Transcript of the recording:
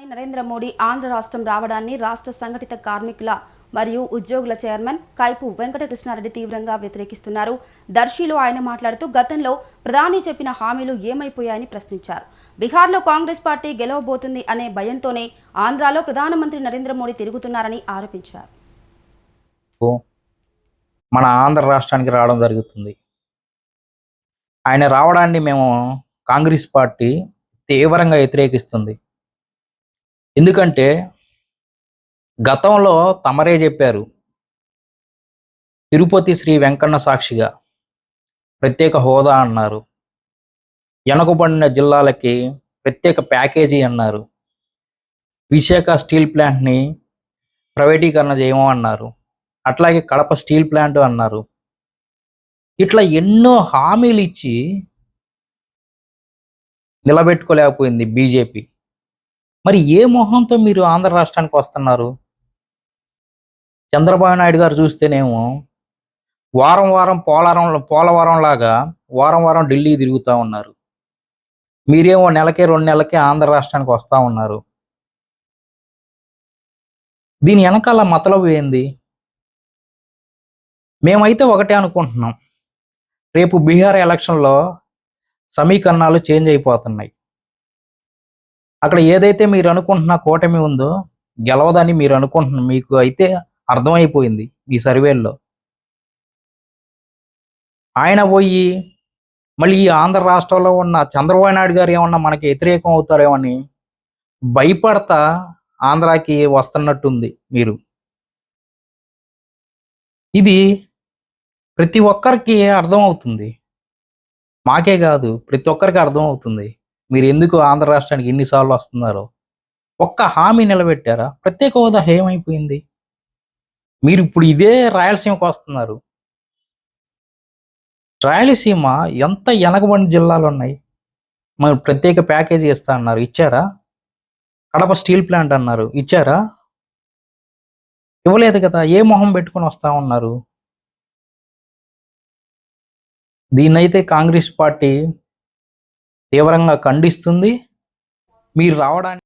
ప్రధాని నరేంద్ర మోడీ ఆంధ్ర రాష్ట్రం రావడాన్ని రాష్ట్ర సంఘటిత కార్మికుల మరియు ఉద్యోగుల చైర్మన్ కైపు వెంకటకృష్ణారెడ్డి తీవ్రంగా వ్యతిరేకిస్తున్నారు. దర్శిలో ఆయన మాట్లాడుతూ గతంలో ప్రధాని చెప్పిన హామీలు ఏమైపోయాయని ప్రశ్నించారు. బీహార్లో కాంగ్రెస్ పార్టీ గెలవబోతుంది అనే భయంతోనే ఆంధ్రాలో ప్రధానమంత్రి నరేంద్ర మోడీ తిరుగుతున్నారని ఆరోపించారు. మన ఆంధ్ర రాష్ట్రానికి రావడం జరుగుతుంది. ఆయన రావడాన్ని మేము కాంగ్రెస్ పార్టీ తీవ్రంగా వ్యతిరేకిస్తుంది. ఎందుకంటే గతంలో తమరే చెప్పారు తిరుపతి శ్రీ వెంకన్న సాక్షిగా ప్రత్యేక హోదా అన్నారు వెనకబడిన జిల్లాలకి ప్రత్యేక ప్యాకేజీ అన్నారు విశాఖ స్టీల్ ప్లాంట్ని ప్రైవేటీకరణ చేయమన్నారు అట్లాగే కడప స్టీల్ ప్లాంట్ అన్నారు. ఇట్లా ఎన్నో హామీలు ఇచ్చి నిలబెట్టుకోలేకపోయింది బీజేపీ. మరి ఏ మొహంతో మీరు ఆంధ్ర రాష్ట్రానికి వస్తున్నారు? చంద్రబాబు నాయుడు గారు చూస్తేనేమో వారం వారం పోలవరం పోలవరం లాగా వారం వారం ఢిల్లీ తిరుగుతూ ఉన్నారు. మీరేమో నెలకే రెండు నెలలకే ఆంధ్ర రాష్ట్రానికి వస్తూ ఉన్నారు. దీని వెనకాల మతలబు ఏంది? మేమైతే ఒకటే అనుకుంటున్నాం. రేపు బీహార్ ఎలక్షన్లో సమీకరణాలు చేంజ్ అయిపోతున్నాయి. అక్కడ ఏదైతే మీరు అనుకుంటున్న కూటమి ఉందో గెలవదని మీరు అనుకుంటున్న మీకు అయితే అర్థమైపోయింది ఈ సర్వేల్లో. ఆయన పోయి మళ్ళీ ఈ ఆంధ్ర రాష్ట్రంలో ఉన్న చంద్రబాబు నాయుడు గారు ఏమన్నా మనకి వ్యతిరేకం అవుతారేమని భయపడతా ఆంధ్రాకి వస్తున్నట్టుంది మీరు. ఇది ప్రతి ఒక్కరికి అర్థమవుతుంది. మాకే కాదు ప్రతి ఒక్కరికి అర్థమవుతుంది. మీరు ఎందుకు ఆంధ్ర రాష్ట్రానికి ఎన్నిసార్లు వస్తున్నారో? ఒక్క హామీ నిలబెట్టారా? ప్రత్యేక హోదా ఏమైపోయింది? మీరు ఇప్పుడు ఇదే రాయలసీమకు వస్తున్నారు. రాయలసీమ ఎంత వెనకబడిన జిల్లాలు ఉన్నాయి? మరి ప్రత్యేక ప్యాకేజీ ఇస్తా అన్నారు. ఇచ్చారా? కడప స్టీల్ ప్లాంట్ అన్నారు. ఇచ్చారా? ఇవ్వలేదు కదా. ఏ మొహం పెట్టుకొని వస్తా ఉన్నారు? దీన్నైతే కాంగ్రెస్ పార్టీ తీవ్రంగా ఖండిస్తుంది. మీరు రావడానికి